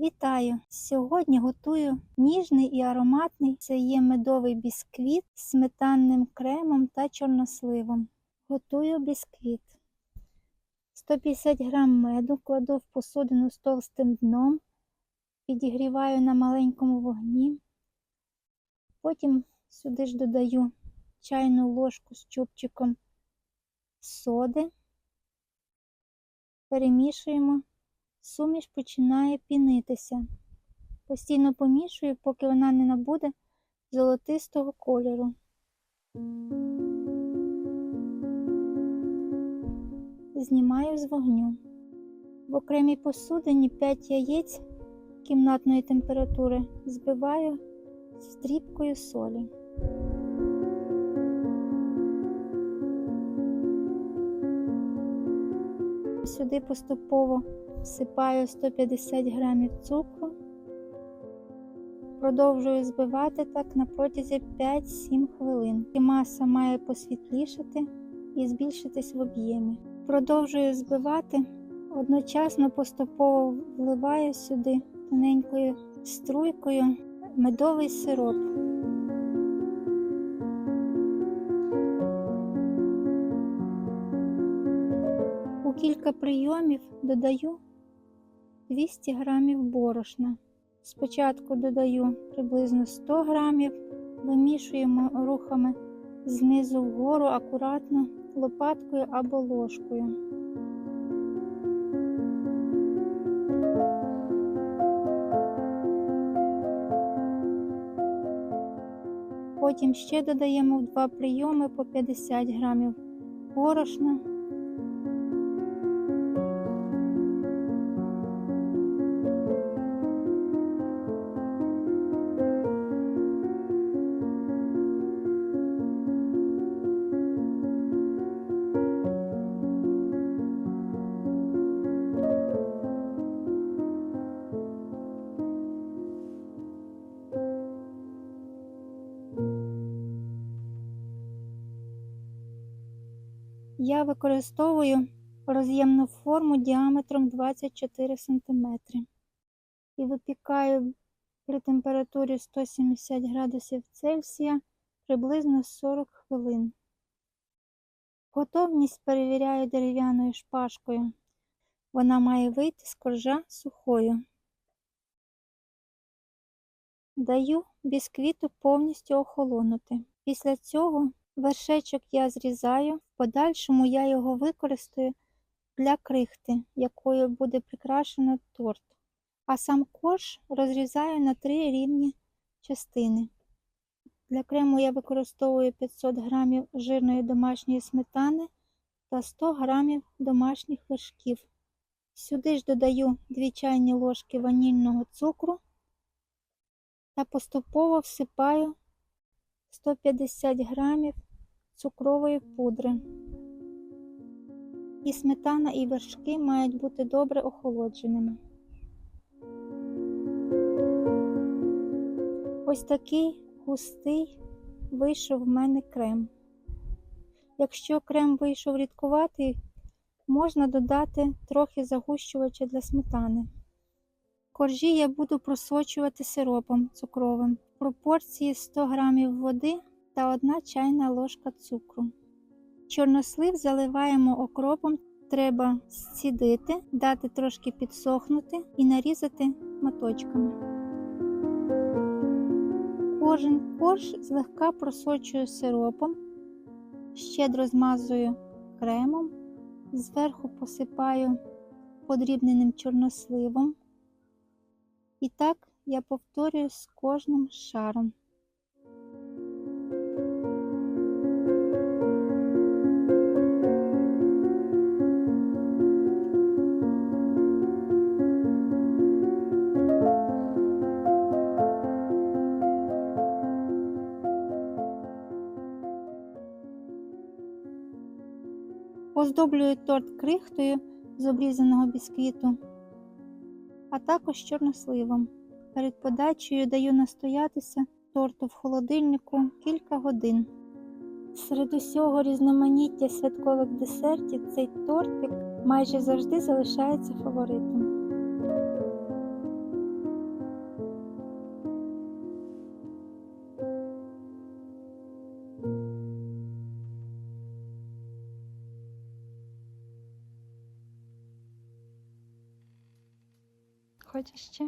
Вітаю! Сьогодні готую ніжний і ароматний. Це є медовий бісквіт з сметанним кремом та чорносливом. Готую бісквіт. 150 г меду кладу в посудину з товстим дном, підігріваю на маленькому вогні. Потім сюди ж додаю чайну ложку з чубчиком соди. Перемішуємо. Суміш починає пінитися. Постійно помішую, поки вона не набуде золотистого кольору. Знімаю з вогню. В окремій посудині 5 яєць кімнатної температури збиваю з дрібкою солі. Сюди поступово всипаю 150 грамів цукру, продовжую збивати так на протязі 5-7 хвилин. І маса має посвітлішати і збільшитись в об'ємі. Продовжую збивати, одночасно поступово вливаю сюди тоненькою струйкою медовий сироп. Кілька прийомів додаю 200 грамів борошна. Спочатку додаю приблизно 100 грамів, вимішуємо рухами знизу вгору акуратно лопаткою або ложкою. Потім ще додаємо в два прийоми по 50 грамів борошна. Я використовую роз'ємну форму діаметром 24 см і випікаю при температурі 170 градусів Цельсія приблизно 40 хвилин. Готовність перевіряю дерев'яною шпажкою. Вона має вийти з коржа сухою. Даю бісквіту повністю охолонути. Після цього вершечок я зрізаю, в подальшому я його використаю для крихти, якою буде прикрашено торт. А сам корж розрізаю на три рівні частини. Для крему я використовую 500 г жирної домашньої сметани та 100 г домашніх вершків. Сюди ж додаю 2 чайні ложки ванільного цукру та поступово всипаю 150 грамів цукрової пудри. І сметана і вершки мають бути добре охолодженими. Ось такий густий вийшов в мене крем. Якщо крем вийшов рідкуватий, можна додати трохи загущувача для сметани. Коржі я буду просочувати сиропом цукровим в пропорції 100 г води та 1 чайна ложка цукру. Чорнослив заливаємо окропом, треба зцідити, дати трошки підсохнути і нарізати моточками. Кожен корж злегка просочую сиропом, щедро змазую кремом, зверху посипаю подрібненим чорносливом. І так я повторюю з кожним шаром. Оздоблюю торт крихтою з обрізаного бісквіту, а також чорносливом. Перед подачею даю настоятися торту в холодильнику кілька годин. Серед усього різноманіття святкових десертів цей тортик майже завжди залишається фаворитом. Хочеш ще?